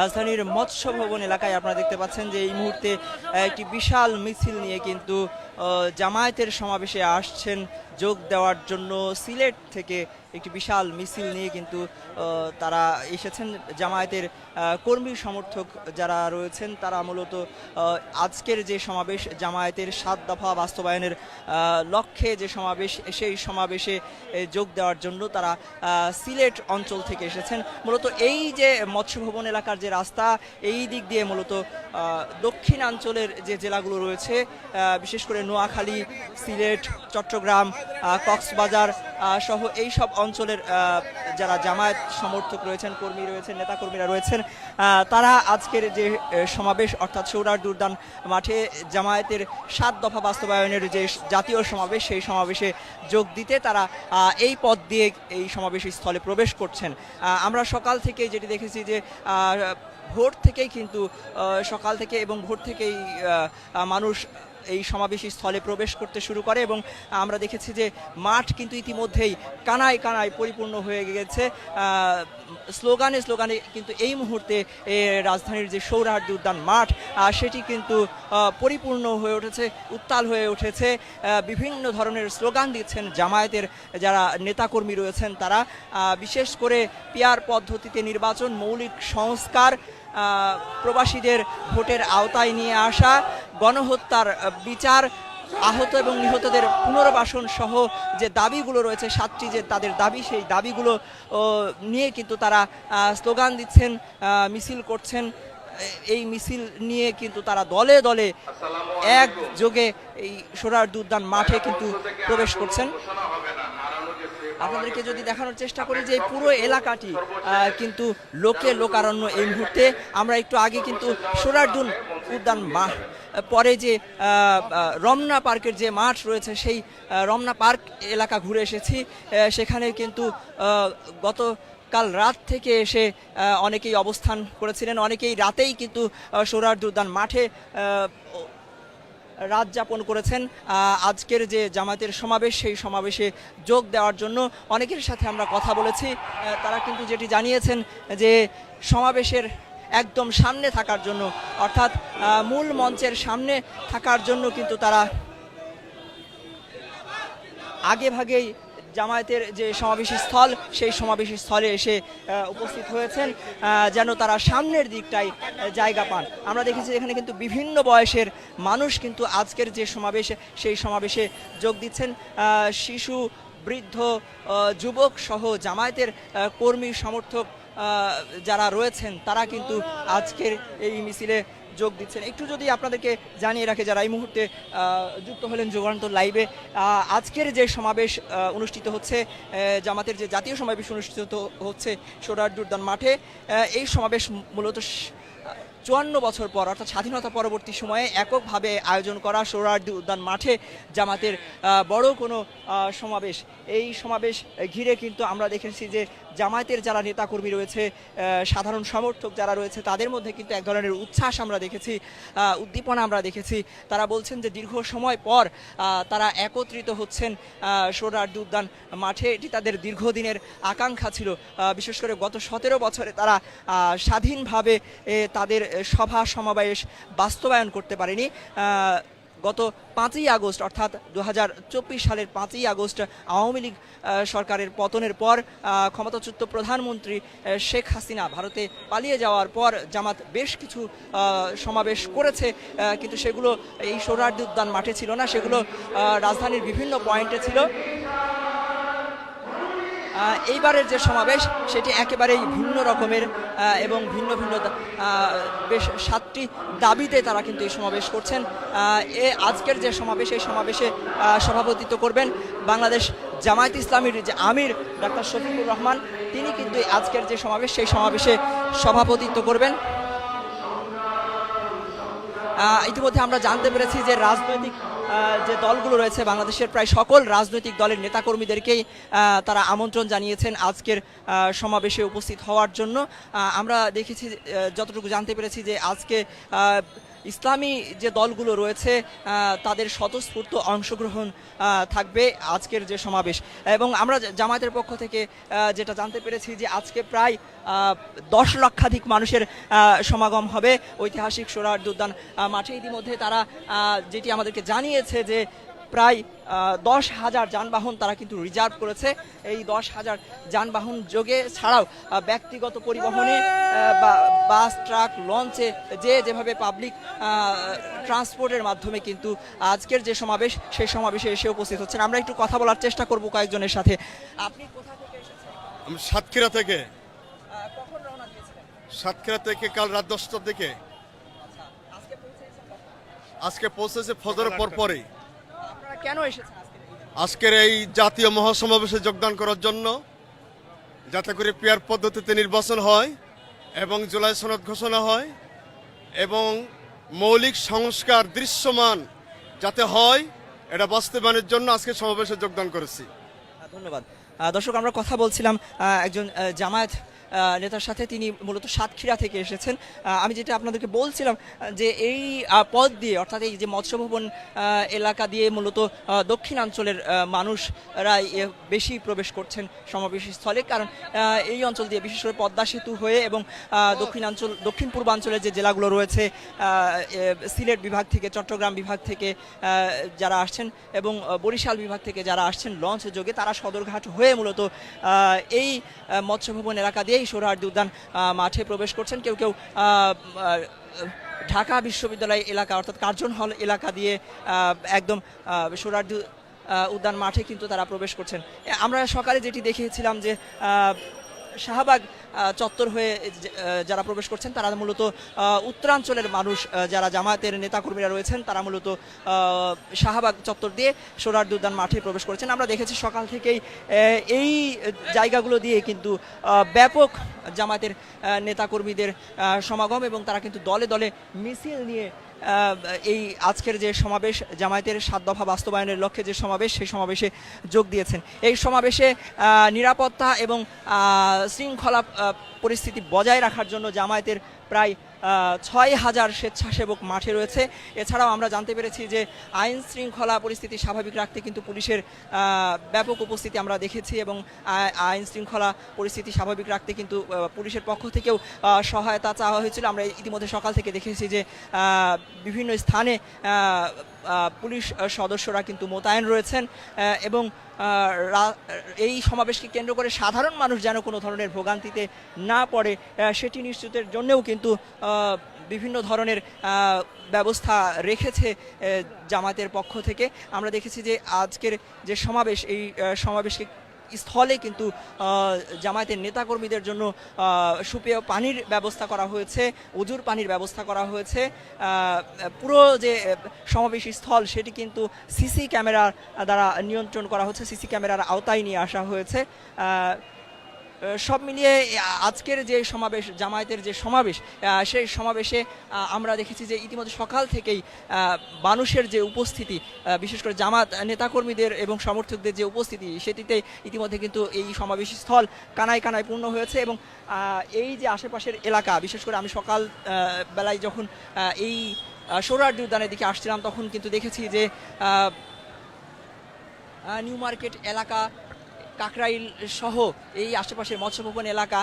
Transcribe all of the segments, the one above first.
রাজধানীর মৎস্য ভবন এলাকায় আপনারা দেখতে পাচ্ছেন যে এই মুহূর্তে একটি বিশাল মিছিল নিয়ে কিন্তু জামায়াতের সমাবেশে আসছেন। যোগ দেওয়ার জন্য সিলেট থেকে একটি বিশাল মিছিল নিয়ে কিন্তু তারা এসেছেন জামায়াতের কর্মী সমর্থক যারা রয়েছেন, তারা মূলত আজকের যে সমাবেশ জামায়াতের সাত দফা বাস্তবায়নের লক্ষ্যে যে সমাবেশ, সেই সমাবেশে যোগ দেওয়ার জন্য তারা সিলেট অঞ্চল থেকে এসেছেন। মূলত এই যে মৎস্য ভবন এলাকার যে রাস্তা, এই দিক দিয়ে মূলত দক্ষিণাঞ্চলের যে জেলাগুলো রয়েছে বিশেষ করে নোয়াখালী, সিলেট, চট্টগ্রাম কক্সবাজার সহ এই সব অঞ্চলের যারা জামায়াত সমর্থক রয়েছেন, কর্মী রয়েছেন, নেতাকর্মীরা রয়েছেন তারা আজকের যে সমাবেশ অর্থাৎ সৌরার দুর্দান মাঠে জামায়াতের সাত দফা বাস্তবায়নের যে জাতীয় সমাবেশ, সেই সমাবেশে যোগ দিতে তারা এই পথ দিয়ে এই সমাবেশ স্থলে প্রবেশ করছেন। আমরা সকাল থেকে যেটি দেখেছি যে ভোর থেকেই কিন্তু সকাল থেকে এবং ভোর থেকেই মানুষ এই সমাবেশী স্থলে প্রবেশ করতে শুরু করে এবং আমরা দেখেছি যে মাঠ কিন্তু ইতিমধ্যেই কানায় কানায় পরিপূর্ণ হয়ে গেছে। স্লোগানে স্লোগানে কিন্তু এই মুহূর্তে রাজধানীর যে সৌরাহার্দি উদ্যান মাঠ সেটি কিন্তু পরিপূর্ণ হয়ে উঠেছে, উত্তাল হয়ে উঠেছে। বিভিন্ন ধরনের স্লোগান দিচ্ছেন জামায়াতের যারা নেতাকর্মী রয়েছেন তারা। বিশেষ করে পিয়ার পদ্ধতিতে নির্বাচন, মৌলিক সংস্কার প্রবাসীদের ভোটের আওতায় নিয়ে আসা গণহত্যার বিচার আহত এবং নিহতদের পুনর্বাসন সহ যে দাবিগুলো রয়েছে সাতটি যে তাদের দাবি সেই দাবিগুলো নিয়ে কিন্তু তারা স্লোগান দিচ্ছেন মিছিল করছেন। এই মিছিল নিয়ে কিন্তু তারা দলে দলে এক যোগে এই সোনার উদ্যান মাঠে কিন্তু প্রবেশ করছেন। আপনাদেরকে যদি দেখানোর চেষ্টা করি যে এই পুরো এলাকাটি কিন্তু লোকে লোকারণ্য এই মুহূর্তে, আমরা একটু আগে কিন্তু সোনারদুন উদ্যান মা পরে যে রমনা পার্কের যে মাঠ রয়েছে, সেই রমনা পার্ক এলাকা ঘুরে এসেছি। সেখানে কিন্তু গত কাল রাত থেকে এসে অনেকেই অবস্থান করেছিলেন। অনেকেই রাতেই কিন্তু সোনার উদ্যান মাঠে রাত যাপন করেছেন। আজকের যে জামাতের সমাবেশ, সেই সমাবেশে যোগ দেওয়ার জন্য অনেকের সাথে আমরা কথা বলেছি। তারা কিন্তু যেটি জানিয়েছেন যে সমাবেশের একদম সামনে থাকার জন্য, অর্থাৎ মূল মঞ্চের সামনে থাকার জন্য কিন্তু তারা আগে ভাগেই জামায়াতের যে সমাবেশী স্থল সেই সমাবেশী স্থলে এসে উপস্থিত হয়েছেন যেন তারা সামনের দিকটায় আহ, জায়গা পান। আমরা দেখেছি এখানে কিন্তু বিভিন্ন বয়সের মানুষ কিন্তু আজকের যে সমাবেশ সেই সমাবেশে যোগ দিচ্ছেন শিশু বৃদ্ধ যুবক সহ জামায়াতের কর্মী সমর্থক যারা রয়েছেন তারা কিন্তু আজকের এই মিছিলে যোগ দিচ্ছেন। একটু যদি আপনাদেরকে জানিয়ে রাখে যারা এই মুহূর্তে যুক্ত হলেন যুগান্তর লাইভে আজকের যে সমাবেশ অনুষ্ঠিত হচ্ছে জামাতের যে জাতীয় সমাবেশ অনুষ্ঠিত হচ্ছে সোরার দুর্দান মাঠে এই সমাবেশ মূলত চুয়ান্ন বছর পর, অর্থাৎ স্বাধীনতা পরবর্তী সময়ে এককভাবে আয়োজন করা সোহরাওয়ার্দী উদ্যান মাঠে জামাতের বড় কোনো সমাবেশ। এই সমাবেশ ঘিরে কিন্তু আমরা দেখেছি যে জামায়াতের যারা নেতাকর্মী রয়েছে সাধারণ সমর্থক যারা রয়েছে, তাদের মধ্যে কিন্তু এক ধরনের উচ্ছ্বাস আমরা দেখেছি উদ্দীপনা আমরা দেখেছি। তারা বলছেন যে দীর্ঘ সময় পর তারা একত্রিত হচ্ছেন সোহরাওয়ার্দী উদ্যান মাঠে। এটি তাদের দীর্ঘদিনের আকাঙ্ক্ষা ছিল। বিশেষ করে গত সতেরো বছরে তারা স্বাধীনভাবে তাদের সভা সমাবেশ বাস্তবায়ন করতে পারেনি। গত পাঁচই আগস্ট, অর্থাৎ দু হাজার চব্বিশ সালের পাঁচই আগস্ট, আওয়ামী লীগ সরকারের পতনের পর ক্ষমতাচ্যুত প্রধানমন্ত্রী শেখ হাসিনা ভারতে পালিয়ে যাওয়ার পর জামাত বেশ কিছু সমাবেশ করেছে কিন্তু সেগুলো এই সোহরাওয়ার্দী উদ্যান মাঠে ছিল না। সেগুলো রাজধানীর বিভিন্ন পয়েন্টে ছিল। এইবারের যে সমাবেশ, সেটি একেবারেই ভিন্ন রকমের এবং ভিন্ন ভিন্ন বেশ সাতটি দাবিতে তারা কিন্তু এই সমাবেশ করছেন। এ আজকের যে সমাবেশ, এই সমাবেশে সভাপতিত্ব করবেন বাংলাদেশ জামায়াত ইসলামীর যে আমির ডাক্তার শফিকুর রহমান। তিনি কিন্তু আজকের যে সমাবেশ, সেই সমাবেশে সভাপতিত্ব করবেন। ইতিমধ্যে আমরা জানতে পেরেছি যে রাজনৈতিক যে দলগুলো রয়েছে, বাংলাদেশের প্রায় সকল রাজনৈতিক দলের নেতাকর্মীদেরকেই তারা আমন্ত্রণ জানিয়েছেন আজকের সমাবেশে উপস্থিত হওয়ার জন্য। আমরা দেখেছি যতটুকু জানতে পেরেছি যে আজকে ইসলামী যে দলগুলো রয়েছে তাদের স্বতঃস্ফূর্ত অংশগ্রহণ থাকবে আজকের যে সমাবেশ। এবং আমরা জামায়াতের পক্ষ থেকে যেটা জানতে পেরেছি যে আজকে প্রায় দশ লক্ষাধিক মানুষের সমাগম হবে ঐতিহাসিক সোহরাওয়ার্দী উদ্যান মাঠে। ইতিমধ্যে তারা যেটি আমাদেরকে জানিয়েছে যে প্রায় দশ হাজার যানবাহন তারা কিন্তু রিজার্ভ করেছে। এই দশ হাজার যানবাহন যোগে ছাড়াও ব্যক্তিগত পরিবহনে বা বাস ট্রাক লঞ্চে যে যেভাবে পাবলিক ট্রান্সপোর্টের মাধ্যমে কিন্তু আজকের যে সমাবেশ সেই সমাবেশে এসে উপস্থিত হচ্ছেন। আমরা একটু কথা বলার চেষ্টা করব কয়েকজনের সাথে। আপনি কোথা থেকে এসেছেন? সাতক্ষীরা থেকে। সাতক্ষীরা থেকে কাল রাত দশটার দিকে। আজকে পৌঁছেছে ফজরের পর পরে কেন এসেছেন আজকের এই জাতীয় মহাসমাবেশে যোগদান করার জন্য যাতে করে পেয়ার পদ্ধতিতে নির্বাচন হয় এবং জুলাই সনদ ঘোষণা হয় এবং মৌলিক সংস্কার দৃশ্যমান যাতে হয় এটা বাস্তবায়নের জন্য আজকে সমাবেশে যোগদান করেছি। ধন্যবাদ। আহ, দর্শক, আমরা কথা বলছিলাম একজন জামায়াত নেতার সাথে। তিনি মূলত সাতক্ষীরা থেকে এসেছেন। আমি যেটা আপনাদেরকে বলছিলাম যে এই পথ দিয়ে, অর্থাৎ এই যে মৎস্য ভবন এলাকা দিয়ে মূলত দক্ষিণাঞ্চলের মানুষরা বেশি প্রবেশ করছেন সমাবেশ স্থলে। কারণ এই অঞ্চল দিয়ে, বিশেষ করে পদ্মা সেতু হয়ে এবং দক্ষিণাঞ্চল দক্ষিণ পূর্বাঞ্চলের যে জেলাগুলো রয়েছে সিলেট বিভাগ থেকে, চট্টগ্রাম বিভাগ থেকে যারা আসছেন এবং বরিশাল বিভাগ থেকে যারা আসছেন, লঞ্চ যোগে, তারা সদরঘাট হয়ে মূলত এই মৎস্য ভবন এলাকা দিয়েই সোহরাওয়ার্দী উদ্যান মাঠে প্রবেশ করছেন। কেউ কেউ ঢাকা বিশ্ববিদ্যালয় এলাকা অর্থাৎ কার্জন হল এলাকা দিয়ে একদম আহ, উদ্যান মাঠে কিন্তু তারা প্রবেশ করছেন। আমরা সকালে যেটি দেখিয়েছিলাম যে শাহবাগ চত্বর হয়ে যারা প্রবেশ করছেন, তারা মূলত উত্তরাঞ্চলের মানুষ যারা জামায়াতের নেতাকর্মীরা রয়েছেন, তারা মূলত শাহবাগ চত্বর দিয়ে সোনার উদ্যান মাঠে প্রবেশ করেছেন। আমরা দেখেছি সকাল থেকেই এই জায়গাগুলো দিয়ে কিন্তু ব্যাপক জামাতের নেতাকর্মীদের সমাগম এবং তারা কিন্তু দলে দলে মিছিল নিয়ে এই আজকের যে সমাবেশ, জামায়াতের সাত দফা বাস্তবায়নের লক্ষ্যে যে সমাবেশ, সেই সমাবেশে যোগ দিয়েছেন। এই সমাবেশে নিরাপত্তা এবং শৃঙ্খলা পরিস্থিতি বজায় রাখার জন্য জামায়াতের প্রায় ছয় হাজার স্বেচ্ছাসেবক মাঠে রয়েছে। এছাড়াও আমরা জানতে পেরেছি যে আইন শৃঙ্খলা পরিস্থিতি স্বাভাবিক রাখতে কিন্তু পুলিশের ব্যাপক উপস্থিতি আমরা দেখেছি এবং আইন শৃঙ্খলা পরিস্থিতি স্বাভাবিক রাখতে কিন্তু পুলিশের পক্ষ থেকেও সহায়তা চাওয়া হয়েছিল। আমরা ইতিমধ্যে সকাল থেকে দেখেছি যে বিভিন্ন স্থানে পুলিশ সদস্যরা কিন্তু মোতায়েন রয়েছেন এবং এই সমাবেশকে কেন্দ্র করে সাধারণ মানুষ যেন কোনো ধরনের ভোগান্তিতে না পড়ে সেটি নিশ্চিতের জন্যও কিন্তু বিভিন্ন ধরনের ব্যবস্থা রেখেছে জামাতের পক্ষ থেকে। আমরা দেখেছি যে আজকের যে সমাবেশ, এই সমাবেশকে স্থলে কিন্তু জামায়াতের নেতাকর্মীদের জন্য সুপেয় পানির ব্যবস্থা করা হয়েছে, উজুর পানির ব্যবস্থা করা হয়েছে। পুরো যে সমাবেশী স্থল সেটি কিন্তু সিসি ক্যামেরার দ্বারা নিয়ন্ত্রণ করা হচ্ছে, সিসি ক্যামেরার আওতায় নিয়ে আসা হয়েছে। সব মিলিয়ে আজকের যে সমাবেশ, জামায়াতের যে সমাবেশ সেই সমাবেশে আমরা দেখেছি যে ইতিমধ্যে সকাল থেকেই মানুষের যে উপস্থিতি বিশেষ করে জামাত নেতাকর্মীদের এবং সমর্থকদের যে উপস্থিতি, সেটিতে ইতিমধ্যে কিন্তু এই সমাবেশ স্থল কানায় কানায় পূর্ণ হয়েছে এবং এই যে আশেপাশের এলাকা, বিশেষ করে আমি সকাল বেলায় যখন এই সোহরাওয়ার্দী উদ্যানের দিকে আসছিলাম, তখন কিন্তু দেখেছি যে নিউ মার্কেট এলাকা কাকরাইল সহ এই আশেপাশের মৎস্যভবন এলাকা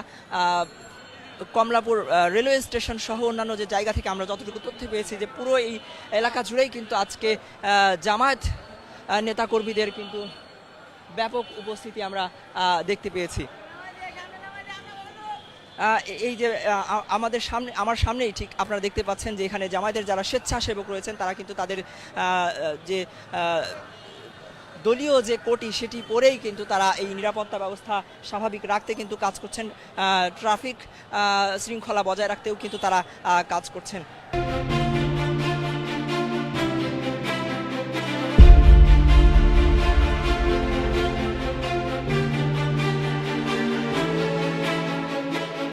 কমলাপুর রেলওয়ে স্টেশন সহ অন্যান্য যে জায়গা থেকে আমরা যতটুকু তথ্য পেয়েছি যে পুরো এই এলাকা জুড়েই কিন্তু আজকে জামায়াত নেতাকর্মীদের কিন্তু ব্যাপক উপস্থিতি আমরা দেখতে পেয়েছি। এই যে আমাদের সামনে, আমার সামনেই ঠিক আপনারা দেখতে পাচ্ছেন যে এখানে জামায়াতের যারা স্বেচ্ছাসেবক রয়েছেন, তারা কিন্তু তাদের যে দলীয় যে কোটি সেটি পরেই কিন্তু তারা এই নিরাপত্তা ব্যবস্থা স্বাভাবিক রাখতে কিন্তু কাজ করছেন ট্রাফিক শৃঙ্খলা বজায় রাখতেও কিন্তু তারা কাজ করছেন।